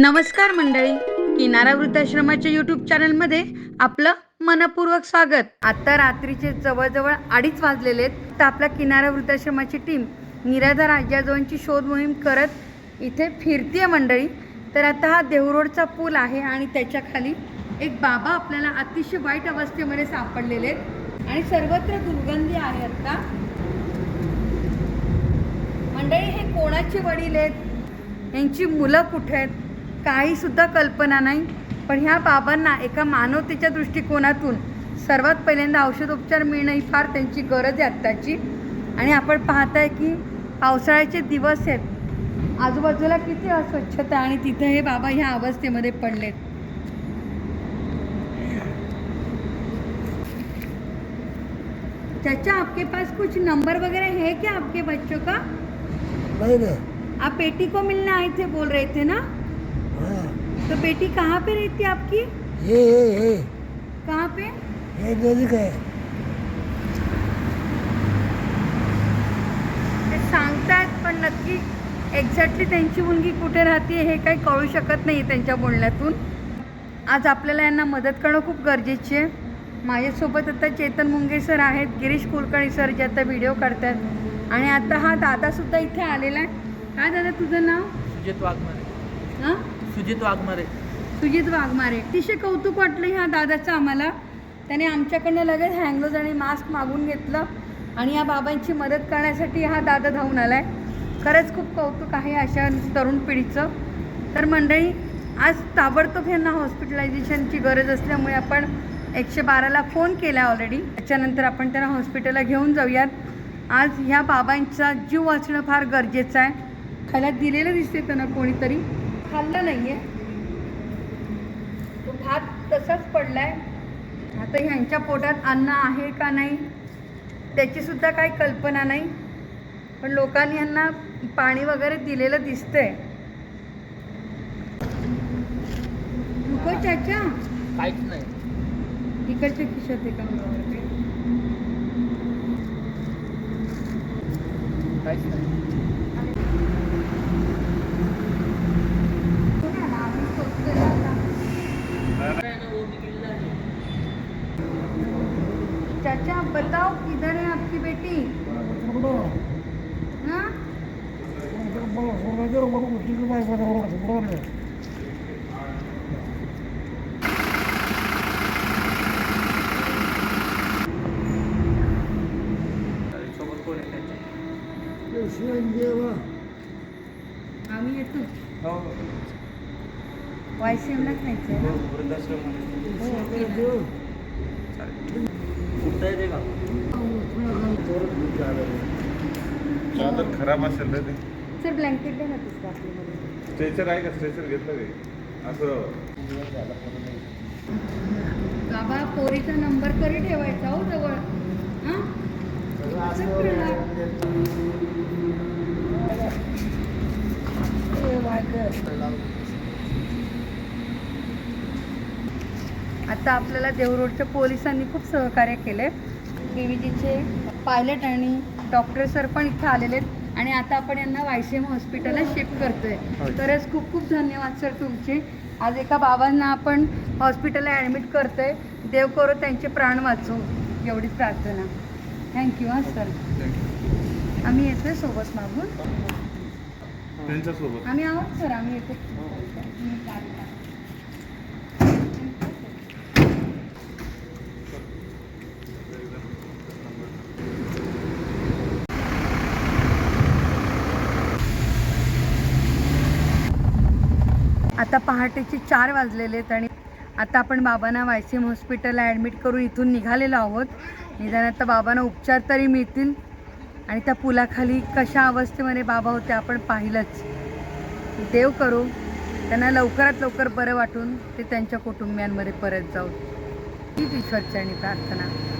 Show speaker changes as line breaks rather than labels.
नमस्कार मंडळी. किनारा वृद्धाश्रमाच्या युट्यूब चॅनलमध्ये आपलं मनपूर्वक स्वागत. आता रात्रीचे जवळजवळ अडीच वाजलेले आहेत. तर आपल्या किनारा वृद्धाश्रमाची टीम निराधार आजीआजोबांची शोध मोहीम करत इथे फिरतीये मंडळी. तर आता हा देहरोडचा पूल आहे आणि त्याच्याखाली एक बाबा आपल्याला अतिशय वाईट अवस्थेमध्ये सापडलेले आहेत. आणि सर्वत्र दुर्गंधी आहे आता. मंडळी हे कोणाचे वडील आहेत? यांची मुलं कुठे आहेत? काही सुद्धा कल्पना नाही. पण ह्या बाबांना एका मानवतेच्या दृष्टिकोनातून सर्वात पहिल्यांदा औषधोपचार मिळणं ही फार त्यांची गरज आहे आत्ताची. आणि आपण पाहताय की पावसाळ्याचे दिवस आहेत. आजूबाजूला किती अस्वच्छता आणि तिथे हे बाबा ह्या अवस्थेमध्ये पडलेत. चाचा आपके पास कुछ नंबर वगैरह है क्या आपके बच्चों का?
नहीं नहीं
आप बेटी को मिलने आए थे बोल रहे थे ना? तो बेटी कहाँ पे रहती है आपकी?
ये ये ये।
कहाँ पे?
ये नदी का है।
ते सांगतात पण नक्की एक्झॅक्टली त्यांची मुलगी कुठे राहते हे काही कळू शकत नाही त्यांच्या बोलण्यातून. आज आपल्याला यांना मदत करणं खूप गरजेची आहे. माझ्यासोबत आता चेतन मुंगे सर आहेत गिरीश कुलकर्णी सर जे आता व्हिडिओ करतात आणि आता हा दादासुद्धा इथे आलेला आहे. काय दादा तुझं नाव?
सुजित वाघमारे.
हां?
सुजित वाघमारे.
सुजित वाघमारे. अतिशय कौतुक वाटलं ह्या दादाचं आम्हाला. त्याने आमच्याकडनं लगेच हँगलोज आणि मास्क मागून घेतलं आणि या बाबांची मदत करण्यासाठी हा दादा धावून आला आहे खरंच खूप कौतुक आहे अशा तरुण पिढीचं. तर मंडळी आज ताबडतोब यांना हॉस्पिटलायझेशनची गरज असल्यामुळे आपण एकशे बाराला फोन केला ऑलरेडी त्याच्यानंतर आपण त्यांना हॉस्पिटलला घेऊन जाऊयात. आज ह्या बाबांचा जीव वाचणं फार गरजेचं आहे. खायला दिलेलं दिसते त्यांना कोणीतरी. खाल्लं नाही आहे तो भात तसाच पडलाय. आता ह्यांच्या पोटात अन्न आहे का नाही त्याची सुद्धा काही कल्पना नाही. पण लोकांनी यांना पाणी वगैरे दिलेलं दिसतंय. नको चाचा.
काहीच नाही.
इकडच्या खिशात आहे का
काहीच नाही
आम्ही शोधतोय आता. चाचा बताओ किधर है आपकी बेटी हाँ
सोबत कोण आहे?
आम्ही येतो.
हो.
वायसीएमला खायचं आहे ना?
वृद्धाश्रम
हो,
कुठं येते का
चादर खराब असेल ना ते.
सर ब्लँकेट द्या ना तिसरं आपल्यामध्ये
स्ट्रेचर आहे का? स्ट्रेचर घेतलं काही असं.
बाबा पोरीचा नंबर तरी ठेवायचा हो जवळ. हां? आता आपल्याला देवरोडच्या पोलिसांनी खूप सहकार्य केले केवीजीचे पायलट आणि डॉक्टर सर पण इथे आलेले आहेत. आणि आता आपण यांना वायसीएम हॉस्पिटलला शिफ्ट करतोय. खरंच खूप खूप धन्यवाद सर तुमचे. आज एका बाबांना आपण हॉस्पिटलला ॲडमिट करतोय. देव करो त्यांचे प्राण वाचू. एवढीच प्रार्थना. थँक्यू हां सर. आम्ही येतोय सोबत मागून?
त्यांच्यासोबत.
आम्ही आहोत सर. आम्ही येतो आता पहाटेचे चार वाजलेले आहेत आणि आता आपण बाबांना वायसीएम हॉस्पिटलला ॲडमिट करून इथून निघालेलो आहोत. निदान आता बाबांना उपचार तरी मिळतील. आणि त्या पुलाखाली कशा अवस्थेमध्ये बाबा होते आपण पाहिलंच. देव करू. त्यांना लवकरात लवकर बरं वाटून ते त्यांच्या कुटुंबियांमध्ये परत जाऊ हीच ईश्वरचरणी प्रार्थना.